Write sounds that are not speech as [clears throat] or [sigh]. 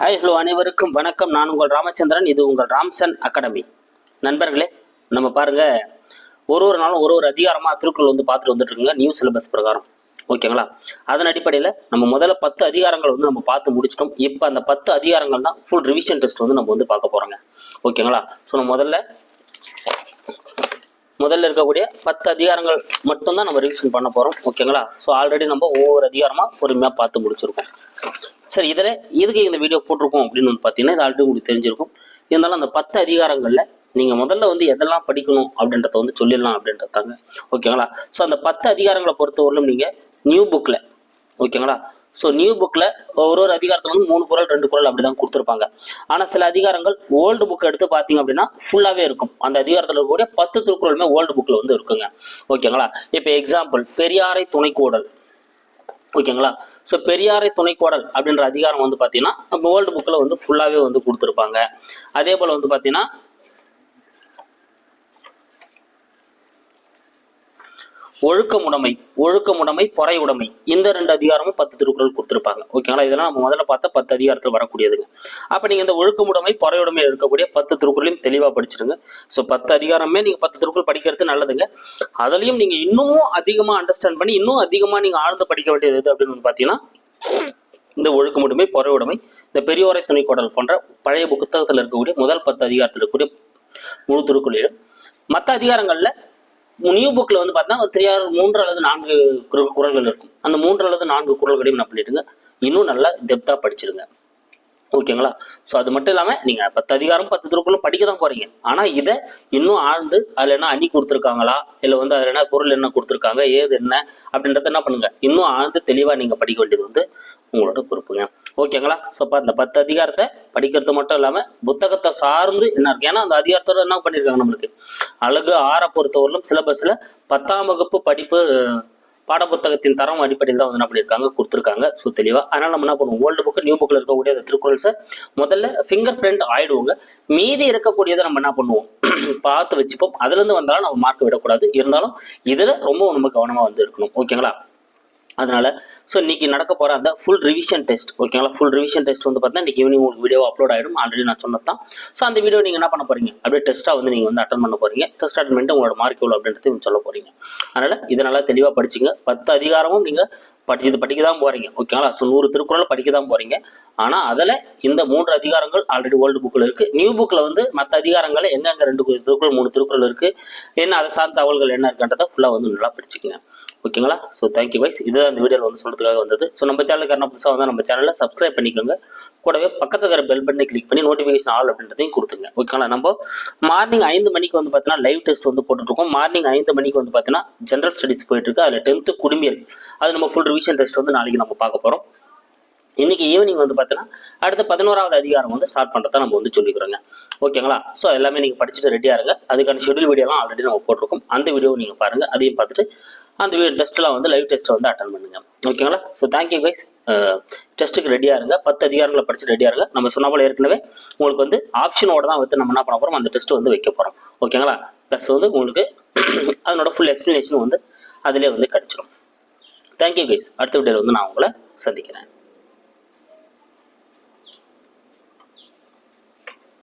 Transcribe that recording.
Hi hello அனைவருக்கும் வணக்கம். நான் உங்கள் ராமச்சந்திரன். இது உங்கள் ராம்சன் அகாடமி. நண்பர்களே நம்ம பாருங்க. ஒரு ஒரு நாளும் ஒரு ஒரு அதிகாரமாக திருக்குறள் வந்து பார்த்துட்டு வந்துட்டு இருக்குங்க. நியூ சிலபஸ் பிரகாரம். ஓகேங்களா அதன் அடிப்படையில் நம்ம முதல்ல பத்து அதிகாரங்கள் வந்து நம்ம பார்த்து முடிச்சிட்டோம். இப்போ அந்த பத்து அதிகாரங்கள் தான் ஃபுல் ரிவிஷன் டெஸ்ட் வந்து நம்ம வந்து பார்க்க போகிறோங்க ஓகேங்களா ஸோ நம்ம முதல்ல முதல்ல இருக்கக்கூடிய பத்து அதிகாரங்கள் மட்டும்தான் நம்ம ரிவிஷன் பண்ண போகிறோம் ஓகேங்களா ஸோ ஆல்ரெடி நம்ம ஒவ்வொரு அதிகாரமாக பொறுமையாக பார்த்து முடிச்சிருக்கோம். சரி இதில் எதுக்கு இந்த வீடியோ போட்டிருக்கோம் அப்படின்னு வந்து பார்த்தீங்கன்னா இது ஆல்ரெடி உங்களுக்கு தெரிஞ்சிருக்கும். இருந்தாலும் அந்த பத்து அதிகாரங்களில் நீங்கள் முதல்ல வந்து எதெல்லாம் படிக்கணும் அப்படின்றத வந்து சொல்லிடலாம் அப்படின்றதாங்க ஓகேங்களா? ஸோ அந்த பத்து அதிகாரங்களை பொறுத்தவரையிலும் நீங்கள் நியூ புக்கில் ஓகேங்களா? ஸோ நியூ புக்கில் ஒரு ஒரு அதிகாரத்தில் வந்து மூணு குரல் ரெண்டு குரல் அப்படி தான் கொடுத்துருப்பாங்க. ஆனால் சில அதிகாரங்கள் ஓல்டு புக் எடுத்து பார்த்தீங்க அப்படின்னா ஃபுல்லாகவே இருக்கும். அந்த அதிகாரத்தில் இருக்கக்கூடிய பத்து திருக்குறளுமே ஓல்டு புக்கில் வந்து இருக்குங்க. ஓகேங்களா? இப்போ எக்ஸாம்பிள் பெரியாரை துணைக்கோடல். ஓகேங்களா? ஸோ பெரியாரை துணைக்கோடல் அப்படின்ற அதிகாரம் வந்து பார்த்தீங்கன்னா நம்ம வேர்ல்டு புக்கில் வந்து ஃபுல்லாகவே வந்து கொடுத்துருப்பாங்க. அதே போல் வந்து பார்த்தீங்கன்னா ஒழுக்கமுடைமை ஒழுக்கமுடைமை பொறை உடைமை இந்த ரெண்டு அதிகாரமும் பத்து திருக்குறள் கொடுத்துருப்பாங்க. ஓகேங்களா? இதெல்லாம் நம்ம முதல்ல பார்த்தா பத்து அதிகாரத்தில் வரக்கூடியதுங்க. அப்போ நீங்கள் இந்த ஒழுக்கமுடைமை பொறையுடைமை இருக்கக்கூடிய பத்து திருக்குறளையும் தெளிவாக படிச்சிருங்க. ஸோ பத்து அதிகாரமே நீங்கள் பத்து திருக்குறள் படிக்கிறது நல்லதுங்க. அதுலேயும் நீங்கள் இன்னமும் அதிகமாக அண்டர்ஸ்டாண்ட் பண்ணி இன்னும் அதிகமாக நீங்கள் ஆழ்ந்து படிக்க வேண்டியது எது அப்படின்னு வந்து பார்த்தீங்கன்னா இந்த ஒழுக்கமுடைமை பொறையுடைமை இந்த பெரியோரை துணைக்கோடல் போன்ற பழைய புத்தகத்தில் இருக்கக்கூடிய முதல் பத்து அதிகாரத்தில் இருக்கக்கூடிய முழு திருக்குறளிலும் மற்ற அதிகாரங்களில் நியூ புக்கில் வந்து பார்த்தீங்கன்னா த்ரீ ஆர் மூன்று அல்லது நான்கு குர- குரல்கள் இருக்கும். அந்த மூன்று அல்லது நான்கு குரல்களையும் என்ன பண்ணிடுங்க. இன்னும் நல்லா டெப்த்தாக படிச்சிருங்க. ஓகேங்களா ஸோ அது மட்டும் இல்லாமல் நீங்கள் பத்து அதிகாரம் பத்து திருக்குள்ளே படிக்க தான் போகிறீங்க ஆனால் இதை இன்னும் ஆழ்ந்து அதில் என்ன அணி கொடுத்துருக்காங்களா? இல்லை வந்து அதில் என்ன பொருள் என்ன கொடுத்துருக்காங்க? ஏது என்ன? அப்படின்றத என்ன பண்ணுங்க. இன்னும் ஆழ்ந்து தெளிவாக நீங்கள் படிக்க வேண்டியது வந்து உங்களோட பொறுப்புங்க. ஓகேங்களா? ஸோ இப்போ அந்த பத்து அதிகாரத்தை படிக்கிறது மட்டும் இல்லாமல் புத்தகத்தை சார்ந்து என்ன இருக்கு? ஏன்னா அந்த அதிகாரத்தோட என்ன பண்ணியிருக்காங்க நம்மளுக்கு? அழகு ஆற பொறுத்தவரையிலும் சிலபஸில் பத்தாம் வகுப்பு படிப்பு பாடப்புத்தகத்தின் தரம் அடிப்படையில் தான் வந்து என்ன பண்ணியிருக்காங்க கொடுத்துருக்காங்க. ஸோ தெளிவாக அதனால் நம்ம என்ன பண்ணுவோம்? ஓல்டு புக்கு நியூ புக்கில் இருக்கக்கூடிய அந்த திருக்குறள்ஸை முதல்ல ஃபிங்கர் பிரிண்ட் ஆயிடுவோங்க. மீதி இருக்கக்கூடியதை நம்ம என்ன பண்ணுவோம்? [clears throat] பார்த்து வச்சுப்போம். அதுலேருந்து வந்தாலும் நம்ம மார்க் விடக்கூடாது. இருந்தாலும் இதில் ரொம்ப நம்ம கவனமாக வந்து இருக்கணும். ஓகேங்களா? அதனால் ஸோ இன்னைக்கு நடக்க போகிற அந்த ஃபுல் ரிவிஷன் டெஸ்ட் ஓகேங்களா ஃபுல் ரிவிஷன் டெஸ்ட் வந்து பார்த்தீங்கன்னா இன்னைக்கு ஈவினிங் உங்களுக்கு வீடியோ அப்லோட் ஆகிடும் ஆல்ரெடி நான் சொன்னது தான் ஸோ அந்த வீடியோ நீங்கள் என்ன பண்ண போகிறீங்க அப்படியே டெஸ்ட்டாக வந்து நீங்கள் வந்து அட்டன் பண்ண போகிறீங்க டெஸ்ட் அட்டன் பண்ணிட்டு உங்களோட மார்க் எவ்வளோ அப்படின்றது சொல்ல போகிறீங்க அதனால் இதை நல்லா தெளிவாக படிச்சுங்க. பத்து அதிகாரமும் நீங்கள் படிச்சது படிக்க தான் போறீங்க. ஓகேங்களா ஸோ நூறு திருக்குறள் படிக்க தான் போறீங்க. ஆனால் அதில் இந்த மூன்று அதிகாரங்கள் ஆல்ரெடி ஓல்டு புக்கில் இருக்கு. நியூ புக்கில் வந்து மற்ற அதிகாரங்களை எங்கெங்க ரெண்டு திருக்குறள் மூணு திருக்குறள் இருக்கு? என்ன அதை சார்ந்த தகவல்கள் என்ன இருக்குன்றதை ஃபுல்லாக வந்து நல்லா படிச்சுக்கோங்க. ஓகேங்களா ஸோ தேங்க்யூ வைஸ் இதுதான் இந்த வீடியோவில் வந்து சொல்றதுக்காக வந்தது. ஸோ நம்ம சேனலுக்கு என்ன புதுசாக வந்தால் நம்ம சேனலில் சப்ஸ்கிரைப் பண்ணிக்கோங்க. கூடவே பக்கத்துல இருக்கிற பெல் பட்டனை கிளிக் பண்ணி நோட்டிஃபிகேஷன் ஆல் அப்படின்றதையும் கொடுத்துங்க ஓகேங்களா நம்ம மார்னிங் ஐந்து மணிக்கு வந்து பார்த்தீங்கன்னா லைவ் டெஸ்ட் வந்து போட்டுருக்கோம் மார்னிங் ஐந்து மணிக்கு வந்து பார்த்தீங்கன்னா ஜென்ரல் ஸ்டடிஸ் போயிட்டு இருக்கு. அதில் டென்த்து குடிமியல். அது நம்ம ஃபுல் ரிவிஷன் டெஸ்ட் வந்து நாளைக்கு நம்ம பார்க்க போகிறோம் இன்னைக்கு ஈவினிங் வந்து பார்த்தீங்கன்னா அடுத்த பதினோராவது அதிகாரம் வந்து ஸ்டார்ட் பண்ணுறதா நம்ம வந்து சொல்லிக்கிறோங்க. ஓகேங்களா ஸோ எல்லாமே நீங்கள் படிச்சுட்டு ரெடியாக இருங்க. அதுக்கான ஷெடியூல் வீடியோலாம் ஆல்ரெடி நம்ம போட்டிருக்கோம். அந்த வீடியோ நீங்கள் பாருங்கள் அதையும் பார்த்துட்டு அந்த வீடியோ டெஸ்ட்லாம் வந்து லைவ் டெஸ்ட்டை வந்து அட்டன் பண்ணுங்க. ஓகேங்களா ஸோ தேங்க்யூ கைஸ் டெஸ்ட்டுக்கு ரெடியாக இருங்க. பத்து அதிகாரங்களை படிச்சு ரெடியாக இருங்க. நம்ம சொன்ன போல ஏற்கனவே உங்களுக்கு வந்து ஆப்ஷனோட தான் வந்து நம்ம என்ன பண்ண போகிறோம் அந்த டெஸ்ட் வந்து வைக்க போகிறோம் ஓகேங்களா ப்ளஸ் வந்து உங்களுக்கு [clears throat] அதனோட ஃபுல் எக்ஸ்ப்ளனேஷன் வந்து அதிலே வந்து கிடச்சிடும் தேங்க்யூ கைஸ் அடுத்த வீடியோவில் வந்து நான் உங்களை சந்திக்கிறேன்.